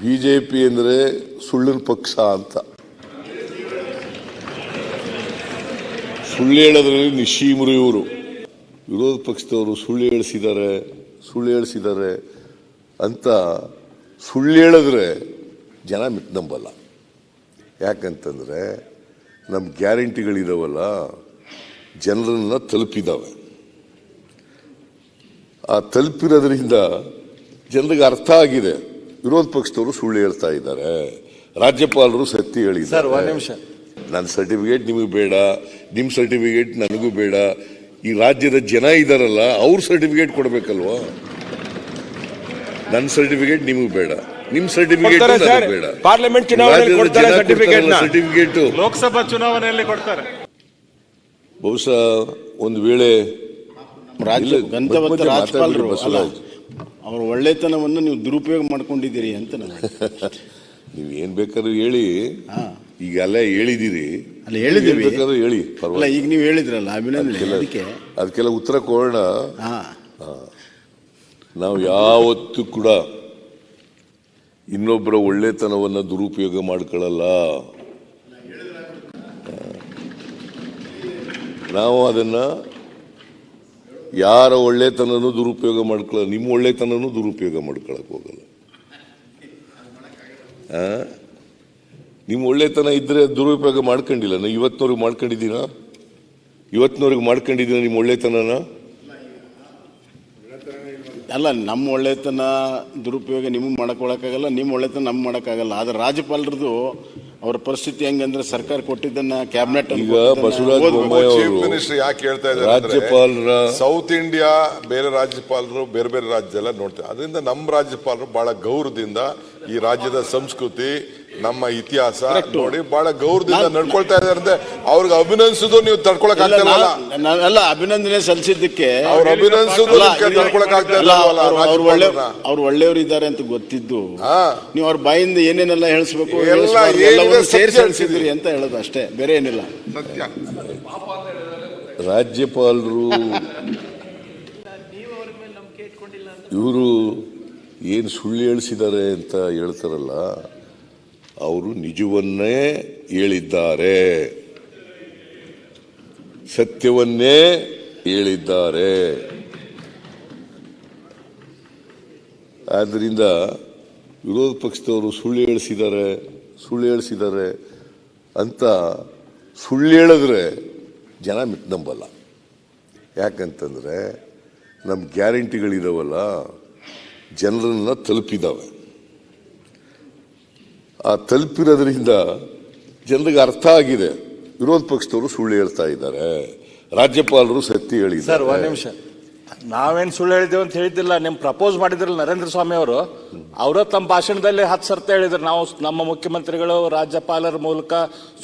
BJP ಅಂದರೆ ಸುಳ್ಳಿನ ಪಕ್ಷ ಅಂತ. ಸುಳ್ಳು ಹೇಳೋದ್ರಲ್ಲಿ ನಿಶೀಮರು ಇವರು. ವಿರೋಧ ಪಕ್ಷದವರು ಸುಳ್ಳು ಹೇಳಿಸಿದ್ದಾರೆ ಸುಳ್ಳು ಹೇಳಿಸಿದ್ದಾರೆ ಅಂತ ಸುಳ್ಳು ಹೇಳಿದ್ರೆ ಜನ ಮಿತ್ ನಂಬಲ್ಲ. ಯಾಕಂತಂದರೆ ನಮ್ಮ ಗ್ಯಾರಂಟಿಗಳಿದಾವಲ್ಲ, ಜನರನ್ನ ತಲುಪಿದ್ದಾವೆ ಆ ತಲುಪಿರೋದ್ರಿಂದ ಜನರಿಗೆ ಅರ್ಥ ಆಗಿದೆ. ವಿರೋಧ ಪಕ್ಷದವರು ಸುಳ್ಳು ಹೇಳ್ತಾ ಇದ್ದಾರೆ. ರಾಜ್ಯಪಾಲರು ಸತ್ಯ ಸರ್ ಹೇಳಿದ್ದಾರೆ ಒಂದ್ ನಿಮಿಷ. ನನ್ನ ಸರ್ಟಿಫಿಕೇಟ್ ನಿಮಗೆ ಬೇಡ ನಿಮ್ಮ ಸರ್ಟಿಫಿಕೇಟ್ ನನಗೂ ಬೇಡ. ಈ ರಾಜ್ಯದ ಜನ ಇದಾರಲ್ಲ ಅವ್ರ ಸರ್ಟಿಫಿಕೇಟ್ ಕೊಡಬೇಕಲ್ವಾ? ನನ್ನ ಸರ್ಟಿಫಿಕೇಟ್ ನಿಮಗೆ ಬೇಡ. ನಿಮ್ ಸರ್ಟಿಫಿಕೇಟ್ ಬೇಡ. ಪಾರ್ಲಿಮೆಂಟ್ ಚುನಾವಣೆಯಲ್ಲಿ ಕೊಡ್ತಾರೆ certificate ಸರ್ಟಿಫಿಕೇಟ್. ಲೋಕಸಭಾ ಚುನಾವಣೆಯಲ್ಲಿ ಕೊಡ್ತಾರೆ. ಬಹುಶಃ ಒಂದು ವೇಳೆ ರಾಜ್ಯ ಅವ್ರ ಒಳ್ಳೆತನವನ್ನು ನೀವು ದುರುಪಯೋಗ ಮಾಡ್ಕೊಂಡಿದ್ದೀರಿ ಅಂತ ನನಗೆ ನೀವು ಏನು ಬೇಕಾದ್ರೂ ಹೇಳಿ. ಈಗೆಲ್ಲ ಈಗ ಅಲ್ಲೇ ಹೇಳಿದ್ದೀವಿ. ಬೇಕಾದ್ರೂ ಹೇಳಿ ಅಲ್ಲ ಪರವಾಗಿಲ್ಲ ಈಗ ನೀವು ಹೇಳಿದ್ರಲ್ಲ ಅಭಿನಂದನೆ. ಅದಕ್ಕೆಲ್ಲ- ಅದಕ್ಕೆ ಅದಕ್ಕೆಲ್ಲ ಉತ್ತರ ಕೊಡೋಣ. ಹಾ. ನಾವು ಯಾವತ್ತೂ ಕೂಡ ಇನ್ನೊಬ್ಬರ ಒಳ್ಳೆತನವನ್ನು ದುರುಪಯೋಗ ಮಾಡ್ಕೊಳ್ಳಲ್ಲ. ನಾವು ಅದನ್ನ ಯಾರ ಒಳ್ಳೆತನನೂ ದುರುಪಯೋಗ ಮಾಡ್ಕೊಳ್ಳೋ ನಿಮ್ಮ ಒಳ್ಳೆತನನೂ ದುರುಪಯೋಗ ಮಾಡ್ಕೊಳಕ್ಕೆ ಹೋಗಲ್ಲ? ನಿಮ್ಮ ಒಳ್ಳೆತನ ಇದ್ರೆ ದುರುಪಯೋಗ ಮಾಡ್ಕೊಂಡಿಲ್ಲ. ನಾವು ಇವತ್ತಿನವ್ರಿಗೆ ಮಾಡ್ಕೊಂಡಿದ್ದೀನ? ಇವತ್ತಿನವ್ರಿಗೆ ಮಾಡ್ಕೊಂಡಿದ್ದೀನ ನಿಮ್ಮ ಒಳ್ಳೆತನನ? ಅಲ್ಲ, ನಮ್ಮ ಒಳ್ಳೆತನ ದುರುಪಯೋಗ ನಿಮಗೆ ಮಾಡಕ್ಕೊಳಕ್ಕಾಗಲ್ಲ ನಿಮ್ಮ ಒಳ್ಳೆತನ ನಮ್ಗೆ ಮಾಡೋಕ್ಕಾಗಲ್ಲ ಆದರೆ ರಾಜ್ಯಪಾಲರದು ಅವ್ರ ಪರಿಸ್ಥಿತಿ ಹೆಂಗಂದ್ರೆ ಸರ್ಕಾರ ಕೊಟ್ಟಿದ್ದನ್ನ ಕ್ಯಾಬಿನೆಟ್ ಈಗ ಬಸವರಾಜ ಬೊಮ್ಮಾಯಿ ಚೀಫ್ ಅವರು ಮಿನಿಸ್ಟರ್ ಯಾಕೆ ಹೇಳ್ತಾ ಇದ್ದಾರೆ ರಾಜ್ಯಪಾಲರ ಸೌತ್ ಇಂಡಿಯಾ ಬೇರೆ ರಾಜ್ಯಪಾಲರು ಬೇರೆ ಬೇರೆ ರಾಜ್ಯದೆಲ್ಲ ನೋಡ್ತಾರೆ. ಅದರಿಂದ ನಮ್ಮ ರಾಜ್ಯಪಾಲರು ಬಹಳ ಗೌರವದಿಂದ ಈ ರಾಜ್ಯದ ಸಂಸ್ಕೃತಿ ನಮ್ಮ ಇತಿಹಾಸ ನೋಡಿ ಬಹಳ ಗೌರವದಿಂದ ನಡ್ಕೊಳ್ತಾ ಇದ್ದಾರೆ ಅಂದ್ರೆ ಅವ್ರಿಗೆ ಅಭಿನಂದಿಸೋದು ನೀವು ತಡ್ಕೊಳಕ್ ಆಗ್ತಿಲ್ಲ ಆಗ್ತಾ ನಾ- ನಾ- ಅಲ್ಲ ಅಭಿನಂದನೆ ಸಲ್ಲಿಸಿದ್ದಕ್ಕೆ ಅವ್ರ ಅಭಿನಂದಿಸೋದು ತಡ್ಕೊಳಕ್ ಆಗ್ತಿಲ್ಲ ಅವ್ರು- ಒಳ್ಳೆ ಅವ್ರು ಒಳ್ಳೆಯವರು ಇದ್ದಾರೆ ಅಂತ ಗೊತ್ತಿದ್ದು. ಹಾ. ನೀವು ಅವ್ರ ಬಾಯಿಂದ ಏನೇನೆಲ್ಲ ಹೇಳಿಸ್ಬೇಕು ಸೇರಿಸಿ. ಹೇಳಿಸಿದ್ರಿ ಅಂತ ಹೇಳೋದು ಅಷ್ಟೇ ಬೇರೆ ಏನಿಲ್ಲ. ಸತ್ಯ. ರಾಜ್ಯಪಾಲರು ಇವರು ಏನು ಸುಳ್ಳು ಹೇಳಿಸಿದ್ದಾರೆ ಅಂತ ಹೇಳ್ತಾರಲ್ಲ ಅವರು ನಿಜವನ್ನೇ ಹೇಳಿದ್ದಾರೆ. ಸತ್ಯವನ್ನೇ ಹೇಳಿದ್ದಾರೆ. ಆದ್ದರಿಂದ ವಿರೋಧ ಪಕ್ಷದವರು ಸುಳ್ಳು ಹೇಳಿಸಿದ್ದಾರೆ ಸುಳ್ಳು ಹೇಳಿಸಿದ್ದಾರೆ ಅಂತ ಸುಳ್ಳು ಹೇಳಿದ್ರೆ ಜನ ಮಿತ್ ನಂಬಲ್ಲ. ಯಾಕಂತಂದರೆ ನಮ್ಮ ಗ್ಯಾರಂಟಿಗಳಿದಾವಲ್ಲ, ಜನರನ್ನ ತಲುಪಿದಾವೆ. ಆ ತಲುಪಿರೋದ್ರಿಂದ ಜನರಿಗೆ ಅರ್ಥ ಆಗಿದೆ. ವಿರೋಧ ಪಕ್ಷದವರು ಸುಳ್ಳು ಹೇಳ್ತಾ ಇದ್ದಾರೆ. ರಾಜ್ಯಪಾಲರು ಸತ್ಯ ಸರ್ ಒಂದ್ ನಿಮಿಷ. ನಾವೇನು ಸುಳ್ಳು ಹೇಳಿದ್ದೇವೆ ಅಂತ ಹೇಳಿದ್ದಿಲ್ಲ. ನಿಮ್ ಪ್ರಪೋಸ್ ಮಾಡಿದ್ರಲ್ಲ ನರೇಂದ್ರ ಸ್ವಾಮಿ ಅವರು. ಅವರ ತಮ್ಮ ಭಾಷಣದಲ್ಲಿ ಹತ್ತು ಸರ್ತ ಹೇಳಿದ್ರು. ನಾವು ನಮ್ಮ ಮುಖ್ಯಮಂತ್ರಿಗಳು ರಾಜ್ಯಪಾಲರ ಮೂಲಕ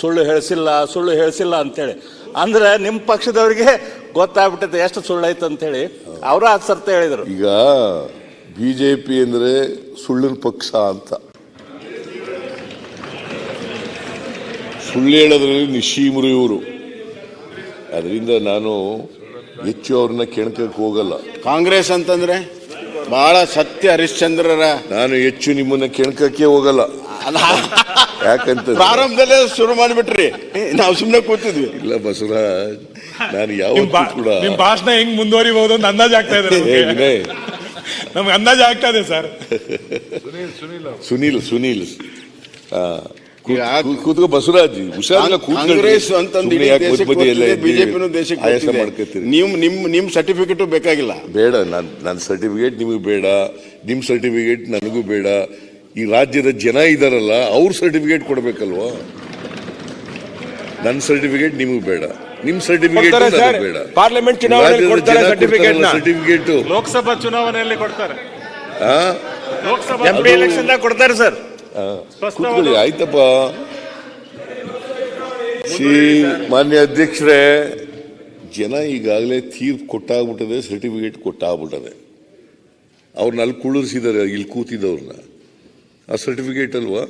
ಸುಳ್ಳು ಹೇಳಿಸಿಲ್ಲ ಸುಳ್ಳು ಹೇಳಿಸಿಲ್ಲ ಅಂತೇಳಿ. ಅಂದ್ರೆ ನಿಮ್ಮ ಪಕ್ಷದವರಿಗೆ ಗೊತ್ತಾಗ್ಬಿಟ್ಟಿದೆ ಎಷ್ಟು ಸುಳ್ಳು ಐತೆ ಅಂತ ಹೇಳಿ ಅವರು ಹತ್ತು ಸರ್ತ ಹೇಳಿದ್ರು. ಈಗ ಬಿಜೆಪಿ ಅಂದ್ರೆ ಸುಳ್ಳಿನ ಪಕ್ಷ ಅಂತ. ಸುಳ್ಳು ಹೇಳೋದ್ರಲ್ಲಿ ನಿಶ್ಚೀಮರು ಇವರು ಅದರಿಂದ ನಾನು ಹೆಚ್ಚು ಅವ್ರನ್ನ ಕೆಣಕಕ್ಕೆ ಹೋಗಲ್ಲ. ಕಾಂಗ್ರೆಸ್ ಅಂತಂದ್ರೆ ಬಹಳ ಸತ್ಯ ಹರಿಶ್ಚಂದ್ರರ ನಾನು ಹೆಚ್ಚು ನಿಮ್ಮನ್ನ ಕೆಣಕಕ್ಕೆ ಹೋಗಲ್ಲ. ಯಾಕಂತ ಪ್ರಾರಂಭದಲ್ಲೇ ಶುರು ಮಾಡಿಬಿಟ್ರಿ. ನಾವು ಸುಮ್ಮನೆ ಕೂತಿದ್ವಿ. ಇಲ್ಲ ಬಸವರಾಜ್ ನಾನು ಯಾವ ಯಾವತ್ತೂ ಕೂಡ ನಿಮ್ ಭಾಷಣ ಹೆಂಗ್ ಮುಂದುವರಿಬಹುದು ಅಂತ ಅಂದಾಜ್ ಆಗ್ತಾ ಇದೆ ನಮ್ಗೆ. ಅಂದಾಜ್ ಆಗ್ತಾ ಇದೆ ಸರ್. ಸುನೀಲ್ ಸುನೀಲ್. ಆ, ಸುನಿಲ್ ಕೂತ್- ಕೂತ್ಕೋ ಬಸವರಾಜ್ ಕಾಂಗ್ರೆಸ್ ಬಿಜೆಪಿನೂ ದೇಶಕ್ಕೆ. ಮಾಡ್ಕೊತೀರಿ ನಿಮ್ ನಿಮ್ ನಿಮ್ ಸರ್ಟಿಫಿಕೇಟ್ ಬೇಕಾಗಿಲ್ಲ. ಬೇಡ ನನ್ನ ನನ್ನ ಸರ್ಟಿಫಿಕೇಟ್ ನಿಮಗೆ ಬೇಡ ನಿಮ್ಮ ಸರ್ಟಿಫಿಕೇಟ್ ನನಗೂ ಬೇಡ. ಈ ರಾಜ್ಯದ ಜನ ಇದಾರಲ್ಲ ಅವ್ರ ಸರ್ಟಿಫಿಕೇಟ್ ಕೊಡ್ಬೇಕಲ್ವಾ? ನನ್ನ ಸರ್ಟಿಫಿಕೇಟ್ ನಿಮಗೆ ಬೇಡ. ನಿಮ್ ಸರ್ಟಿಫಿಕೇಟ್ ಬೇಡ. ಪಾರ್ಲಿಮೆಂಟ್ ಚುನಾವಣೆಯಲ್ಲಿ ಕೊಡ್ತಾರೆ ಸರ್ಟಿಫಿಕೇಟ್. ಸರ್ಟಿಫಿಕೇಟ್ ಲೋಕಸಭಾ ಚುನಾವಣೆಯಲ್ಲಿ ಕೊಡ್ತಾರೆ. ಲೋಕಸಭಾ ಎಲೆಕ್ಷನ್ ಕೊಡ್ತಾರೆ ಸರ್. ಕೂತ್ಕೊಳ್ಳಿ ಆಯ್ತಪ್ಪ. ಸಿ ಮಾನ್ಯ ಅಧ್ಯಕ್ಷರೇ ಜನ ಈಗಾಗಲೇ ತೀರ್ಪು ಕೊಟ್ಟಾಗ್ಬಿಟ್ಟದೆ ಸರ್ಟಿಫಿಕೇಟ್ ಕೊಟ್ಟಾಗ್ಬಿಟ್ಟದೆ. ಅವ್ರನ್ನ ಅಲ್ಲಿ ಕುಳ್ಳಿಸಿದ್ದಾರೆ ಇಲ್ಲಿ ಕೂತಿದ್ದವ್ರನ್ನ. ಆ ಸರ್ಟಿಫಿಕೇಟ್ ಅಲ್ವಾ?